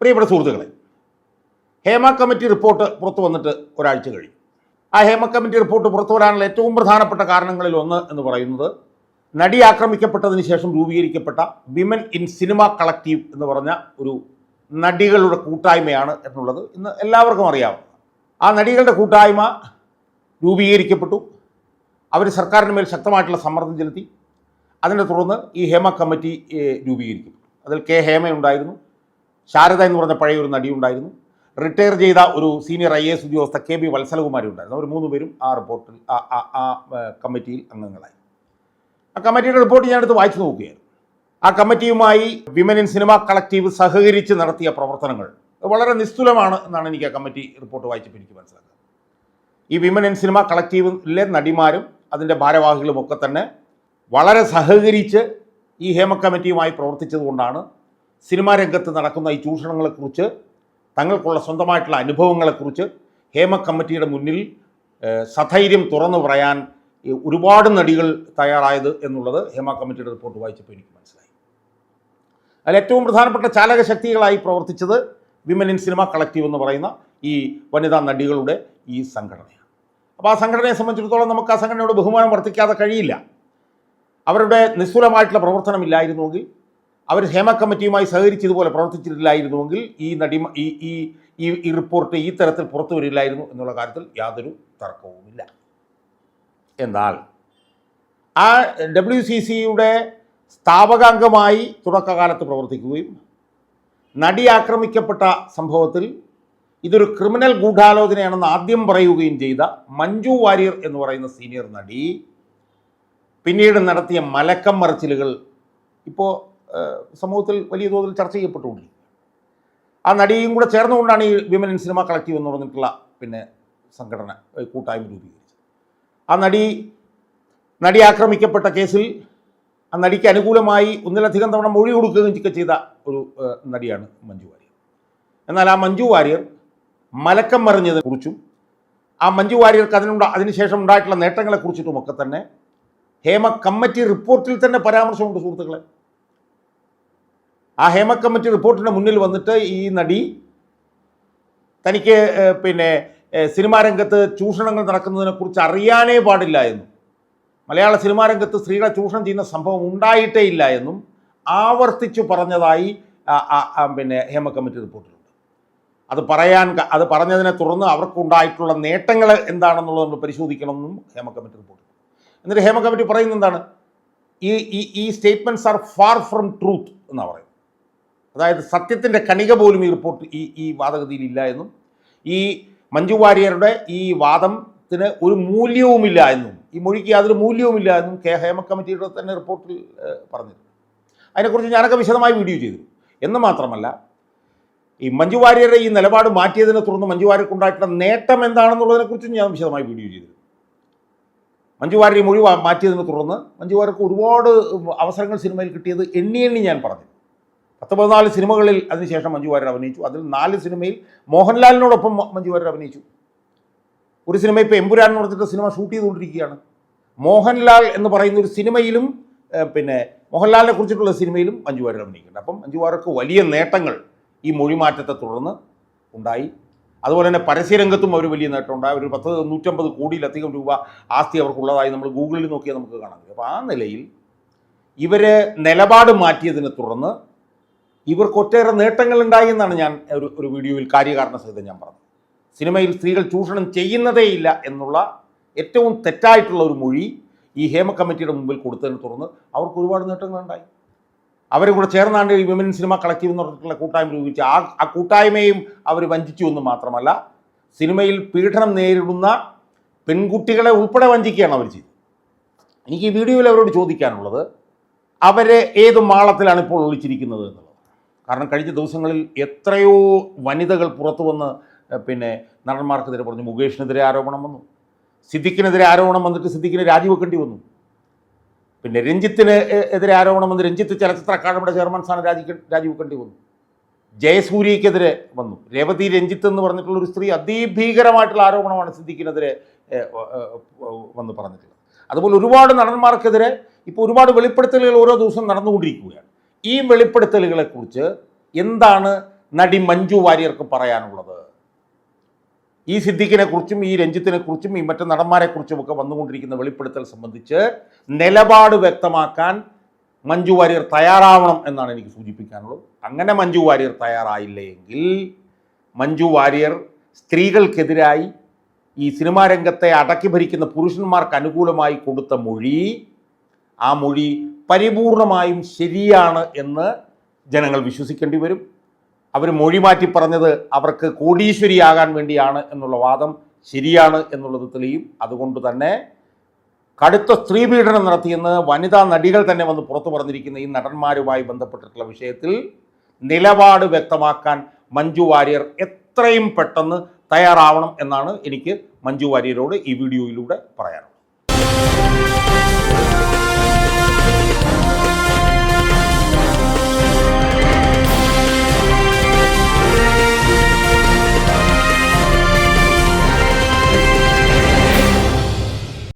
പ്രിയപ്പെട്ട സുഹൃത്തുക്കളെ Hema committee report പുറത്തു വന്നിട്ട് ഒരാഴ്ച കഴിഞ്ഞു. ആ ഹേമ കമ്മിറ്റി റിപ്പോർട്ട് പുറത്തു വരാനുള്ള ഏറ്റവും പ്രധാനപ്പെട്ട കാരണങ്ങളിൽ ഒന്ന് എന്ന് പറയുന്നത് നടി ആക്രമിക്കപ്പെട്ടതിന് ശേഷം രൂപീകരിക്കപ്പെട്ട വിമൻ ഇൻ സിനിമ കളക്റ്റീവ് എന്ന് പറഞ്ഞ ഒരു നടികളുടെ കൂട്ടായ്മയാണ് എന്നുള്ളത് ഇന്ന് എല്ലാവർക്കും അറിയാവുന്നത് ആ നടികളുടെ കൂട്ടായ്മ രൂപീകരിക്കപ്പെട്ടു. അവർ സർക്കാരിന് മേൽ ശക്തമായിട്ടുള്ള സമ്മർദ്ദം ചെലുത്തി. അതിനെ തുടർന്ന് ഈ ഹേമ കമ്മിറ്റി രൂപീകരിക്കും. അതിൽ കെ ഹേമയുണ്ടായിരുന്നു. ശാരദ എന്ന് പറഞ്ഞ പഴയ ഒരു നടിയുണ്ടായിരുന്നു റിട്ടയർ ചെയ്ത ഒരു സീനിയർ ഐ എസ് ഉദ്യോഗസ്ഥ കെ ബി വത്സലകുമാരി ഉണ്ടായിരുന്നു. അവർ മൂന്ന് പേരും ആ റിപ്പോർട്ടിൽ ആ കമ്മിറ്റിയിൽ അംഗങ്ങളായി. ആ കമ്മിറ്റിയുടെ റിപ്പോർട്ട് ഞാൻ എടുത്ത് വായിച്ചു നോക്കുകയായിരുന്നു. ആ കമ്മിറ്റിയുമായി വിമൻ ഇൻ സിനിമ കളക്റ്റീവ് സഹകരിച്ച് നടത്തിയ പ്രവർത്തനങ്ങൾ വളരെ നിസ്തുലമാണ് എന്നാണ് എനിക്ക് ആ കമ്മിറ്റി റിപ്പോർട്ട് വായിച്ചപ്പോൾ എനിക്ക് മനസ്സിലാക്കുന്നത് ഈ വിമൻ ഇൻ സിനിമ കളക്റ്റീവിലെ നടിമാരും അതിന്റെ ഭാരവാഹികളും ഒക്കെ തന്നെ വളരെ സഹകരിച്ച് ഈ ഹേമ കമ്മിറ്റിയുമായി പ്രവർത്തിച്ചതുകൊണ്ടാണ് സിനിമാ രംഗത്ത് നടക്കുന്ന ഈ ചൂഷണങ്ങളെക്കുറിച്ച് തങ്ങൾക്കുള്ള സ്വന്തമായിട്ടുള്ള അനുഭവങ്ങളെക്കുറിച്ച് ഹേമ കമ്മിറ്റിയുടെ മുന്നിൽ സധൈര്യം തുറന്നു പറയാൻ ഒരുപാട് നടികൾ തയ്യാറായത് എന്നുള്ളത് ഹേമ കമ്മിറ്റിയുടെ റിപ്പോർട്ട് വായിച്ചപ്പോൾ എനിക്ക് മനസ്സിലായി. അതിൽ ഏറ്റവും പ്രധാനപ്പെട്ട ചാലക ശക്തികളായി പ്രവർത്തിച്ചത് വിമൻ ഇൻ സിനിമ കളക്റ്റീവ് എന്ന് പറയുന്ന ഈ വനിതാ നടികളുടെ ഈ സംഘടനയാണ്. അപ്പോൾ ആ സംഘടനയെ സംബന്ധിച്ചിടത്തോളം നമുക്ക് ആ സംഘടനയോട് ബഹുമാനം വർദ്ധിക്കാതെ കഴിയില്ല. അവരുടെ നിസ്തുലമായിട്ടുള്ള പ്രവർത്തനമില്ലായിരുന്നുവെങ്കിൽ അവർ ഹേമ കമ്മിറ്റിയുമായി സഹകരിച്ചതുപോലെ പ്രവർത്തിച്ചിട്ടില്ലായിരുന്നുവെങ്കിൽ ഈ നടി ഈ ഈ ഈ ഈ റിപ്പോർട്ട് ഈ തരത്തിൽ പുറത്തു വരില്ലായിരുന്നു എന്നുള്ള കാര്യത്തിൽ യാതൊരു തർക്കവുമില്ല. എന്നാൽ ആ ഡബ്ല്യു സി സിയുടെ സ്ഥാപകാംഗമായി തുടക്കകാലത്ത് പ്രവർത്തിക്കുകയും നടി ആക്രമിക്കപ്പെട്ട സംഭവത്തിൽ ഇതൊരു ക്രിമിനൽ ഗൂഢാലോചനയാണെന്ന് ആദ്യം പറയുകയും ചെയ്ത മഞ്ജു വാര്യർ എന്ന് പറയുന്ന സീനിയർ നടി പിന്നീട് നടത്തിയ മലക്കം മറച്ചിലുകൾ. ഇപ്പോൾ സമൂഹത്തിൽ വലിയ തോതിൽ ചർച്ച ചെയ്യപ്പെട്ടുകൊണ്ടിരിക്കും ആ നടിയും കൂടെ ചേർന്നുകൊണ്ടാണ് ഈ വിമൻ ഇൻ സിനിമ കളക്റ്റീവ് എന്ന് പറഞ്ഞിട്ടുള്ള പിന്നെ സംഘടന കൂട്ടായ്മ രൂപീകരിച്ചത്. ആ നടി നടി ആക്രമിക്കപ്പെട്ട കേസിൽ ആ നടിക്ക് അനുകൂലമായി ഒന്നിലധികം തവണ മൊഴി കൊടുക്കുകയും ചെയ്ത ഒരു നടിയാണ് മഞ്ജു വാര്യർ. എന്നാൽ ആ മഞ്ജു വാര്യർ മലക്കം മറിഞ്ഞതിനെ കുറിച്ചും ആ മഞ്ജു വാര്യർക്ക് അതിനുണ്ട അതിനുശേഷം ഉണ്ടായിട്ടുള്ള നേട്ടങ്ങളെ ഒക്കെ തന്നെ ഹേമ കമ്മിറ്റി റിപ്പോർട്ടിൽ തന്നെ പരാമർശമുണ്ട് സുഹൃത്തുക്കളെ. ആ ഹേമ കമ്മിറ്റി റിപ്പോർട്ടിന്റെ മുന്നിൽ വന്നിട്ട് ഈ നടി തനിക്ക് പിന്നെ സിനിമാ രംഗത്ത് ചൂഷണങ്ങൾ നടക്കുന്നതിനെക്കുറിച്ച് അറിയാനേ പാടില്ല എന്നും മലയാള സിനിമാ രംഗത്ത് സ്ത്രീകളെ ചൂഷണം ചെയ്യുന്ന സംഭവം ഉണ്ടായിട്ടേ ഇല്ല എന്നും ആവർത്തിച്ചു പറഞ്ഞതായി പിന്നെ ഹേമ കമ്മിറ്റി റിപ്പോർട്ടിലുണ്ട്. അത് പറയാൻ അത് പറഞ്ഞതിനെ തുടർന്ന് അവർക്കുണ്ടായിട്ടുള്ള നേട്ടങ്ങൾ എന്താണെന്നുള്ളത് നമ്മൾ പരിശോധിക്കണമെന്നും ഹേമ കമ്മിറ്റി റിപ്പോർട്ട് എന്നിട്ട് ഹേമ കമ്മിറ്റി പറയുന്നത് എന്താണ്? ഈ ഈ statements are far from truth എന്നാണ് പറയുന്നത്. അതായത് സത്യത്തിന്റെ കണിക പോലും ഈ റിപ്പോർട്ട് ഈ ഈ വാദഗതിയിലില്ല എന്നും ഈ മഞ്ജു വാര്യരുടെ ഈ വാദത്തിന് ഒരു മൂല്യവുമില്ല എന്നും ഈ മൊഴിക്ക് യാതൊരു മൂല്യവുമില്ല എന്നും കെ ഹേമ കമ്മിറ്റിയുടെ തന്നെ റിപ്പോർട്ടിൽ പറഞ്ഞിരുന്നു. അതിനെക്കുറിച്ച് ഞാനൊക്കെ വിശദമായി വീഡിയോ ചെയ്തു. എന്ന് മാത്രമല്ല ഈ മഞ്ജു വാര്യരുടെ ഈ നിലപാട് മാറ്റിയതിനെ തുടർന്ന് മഞ്ജു വാര്യർക്കുണ്ടായിട്ടുള്ള നേട്ടം എന്താണെന്നുള്ളതിനെക്കുറിച്ചും ഞാൻ വിശദമായി വീഡിയോ ചെയ്തു മഞ്ജു വാര്യ മൊഴി മാറ്റിയതിനെ തുടർന്ന് മഞ്ജു വാര്യർക്ക് ഒരുപാട് അവസരങ്ങൾ സിനിമയിൽ കിട്ടിയത് എണ്ണി എണ്ണി ഞാൻ പറഞ്ഞു. പത്ത് പതിനാല് സിനിമകളിൽ അതിനുശേഷം മഞ്ജു വാര്യർ അഭിനയിച്ചു. അതിൽ നാല് സിനിമയിൽ മോഹൻലാലിനോടൊപ്പം മഞ്ജു വാര്യർ അഭിനയിച്ചു. ഒരു സിനിമ ഇപ്പോൾ എമ്പുരാൻ എന്ന് പറഞ്ഞിട്ട് സിനിമ ഷൂട്ട് ചെയ്തുകൊണ്ടിരിക്കുകയാണ്. മോഹൻലാൽ എന്ന് പറയുന്ന ഒരു സിനിമയിലും പിന്നെ മോഹൻലാലിനെ കുറിച്ചിട്ടുള്ള സിനിമയിലും മഞ്ജു വാര്യർ അഭിനയിക്കുന്നുണ്ട്. അപ്പം മഞ്ജു വാര്യർക്ക് വലിയ നേട്ടങ്ങൾ ഈ മൊഴിമാറ്റത്തെ തുടർന്ന് ഉണ്ടായി. അതുപോലെ തന്നെ പരസ്യരംഗത്തും അവർ വലിയ നേട്ടമുണ്ടായി ഒരു പത്ത് നൂറ്റമ്പത് കോടിയിലധികം രൂപ ആസ്തി അവർക്കുള്ളതായി നമ്മൾ ഗൂഗിളിൽ നോക്കിയാൽ നമുക്ക് കാണാൻ കഴിയും. അപ്പോൾ ആ നിലയിൽ ഇവർ നിലപാട് മാറ്റിയതിനെ തുടർന്ന് ഇവർക്ക് ഒട്ടേറെ നേട്ടങ്ങൾ ഉണ്ടായി എന്നാണ് ഞാൻ ഒരു ഒരു വീഡിയോയിൽ കാര്യകാരണ സഹിതം ഞാൻ പറഞ്ഞത്. സിനിമയിൽ സ്ത്രീകൾ ചൂഷണം ചെയ്യുന്നതേയില്ല എന്നുള്ള ഏറ്റവും തെറ്റായിട്ടുള്ള ഒരു മൊഴി ഈ ഹേമ കമ്മിറ്റിയുടെ മുമ്പിൽ കൊടുത്തതിനെ തുടർന്ന് അവർക്ക് ഒരുപാട് നേട്ടങ്ങൾ ഉണ്ടായി അവരെ കൂടെ ചേർന്നാണ്ട് ഈ വിമൻ സിനിമ കളക്റ്റീവ് എന്ന് പറഞ്ഞിട്ടുള്ള കൂട്ടായ്മ രൂപീകരിച്ച് ആ ആ കൂട്ടായ്മയും അവർ വഞ്ചിച്ചു എന്ന് മാത്രമല്ല സിനിമയിൽ പീഡനം നേരിടുന്ന പെൺകുട്ടികളെ ഉൾപ്പെടെ വഞ്ചിക്കുകയാണ് അവർ ചെയ്തത്. എനിക്ക് ഈ വീഡിയോയിൽ അവരോട് ചോദിക്കാനുള്ളത് അവരെ ഏത് മാളത്തിലാണ് ഇപ്പോൾ ഒളിച്ചിരിക്കുന്നത് എന്നുള്ളത്? കാരണം കഴിഞ്ഞ ദിവസങ്ങളിൽ എത്രയോ വനിതകൾ പുറത്തു വന്ന് പിന്നെ നടന്മാർക്കെതിരെ പറഞ്ഞു മുകേഷിനെതിരെ ആരോപണം വന്നു. സിദ്ദിഖിനെതിരെ ആരോപണം വന്നിട്ട് സിദ്ദിഖിനെ രാജിവെക്കേണ്ടി വന്നു. പിന്നെ രഞ്ജിത്തിന് എതിരെ ആരോപണം വന്ന് രഞ്ജിത്ത് ചലച്ചിത്ര അക്കാദമിയുടെ ചെയർമാൻ സ്ഥാനം രാജി രാജിവെക്കേണ്ടി വന്നു. ജയസൂര്യക്കെതിരെ വന്നു. രേവതി രഞ്ജിത്ത് എന്ന് പറഞ്ഞിട്ടുള്ള ഒരു സ്ത്രീ അതിഭീകരമായിട്ടുള്ള ആരോപണമാണ് സിദ്ദിഖിനെതിരെ വന്ന് പറഞ്ഞിട്ടുള്ളത്. അതുപോലെ ഒരുപാട് നടന്മാർക്കെതിരെ ഇപ്പോൾ ഒരുപാട് വെളിപ്പെടുത്തലുകൾ ഓരോ ദിവസവും നടന്നുകൊണ്ടിരിക്കുകയാണ്. ഈ വെളിപ്പെടുത്തലുകളെക്കുറിച്ച് എന്താണ് നടി മഞ്ജു വാര്യർക്ക് പറയാനുള്ളത്? ഈ സിദ്ദിഖിനെ കുറിച്ചും ഈ രഞ്ജിത്തിനെ കുറിച്ചും ഈ മറ്റു നടന്മാരെ കുറിച്ചും ഒക്കെ വന്നുകൊണ്ടിരിക്കുന്ന വെളിപ്പെടുത്തൽ സംബന്ധിച്ച് നിലപാട് വ്യക്തമാക്കാൻ മഞ്ജു വാര്യർ തയ്യാറാവണം എന്നാണ് എനിക്ക് സൂചിപ്പിക്കാനുള്ളത്. അങ്ങനെ മഞ്ജു വാര്യർ തയ്യാറായില്ലെങ്കിൽ മഞ്ജു വാര്യർ സ്ത്രീകൾക്കെതിരായി ഈ സിനിമാ രംഗത്തെ അടക്കി ഭരിക്കുന്ന പുരുഷന്മാർക്ക് അനുകൂലമായി കൊടുത്ത മൊഴി ആ മൊഴി പരിപൂർണമായും ശരിയാണ് എന്ന് ജനങ്ങൾ വിശ്വസിക്കേണ്ടി വരും. അവർ മൊഴി മാറ്റി പറഞ്ഞത് അവർക്ക് കോടീശ്വരിയാകാൻ വേണ്ടിയാണ് എന്നുള്ള വാദം ശരിയാണ് എന്നുള്ളത് തെളിയും. അതുകൊണ്ട് തന്നെ കടുത്ത സ്ത്രീ പീഡനം നടത്തിയെന്ന് വനിതാ നടികൾ തന്നെ വന്ന് പുറത്തു പറഞ്ഞിരിക്കുന്ന ഈ നടന്മാരുമായി ബന്ധപ്പെട്ടിട്ടുള്ള വിഷയത്തിൽ നിലപാട് വ്യക്തമാക്കാൻ മഞ്ജു വാര്യർ എത്രയും പെട്ടെന്ന് തയ്യാറാവണം എന്നാണ് എനിക്ക് മഞ്ജു വാര്യരോട് ഈ വീഡിയോയിലൂടെ പറയാനുള്ളത്.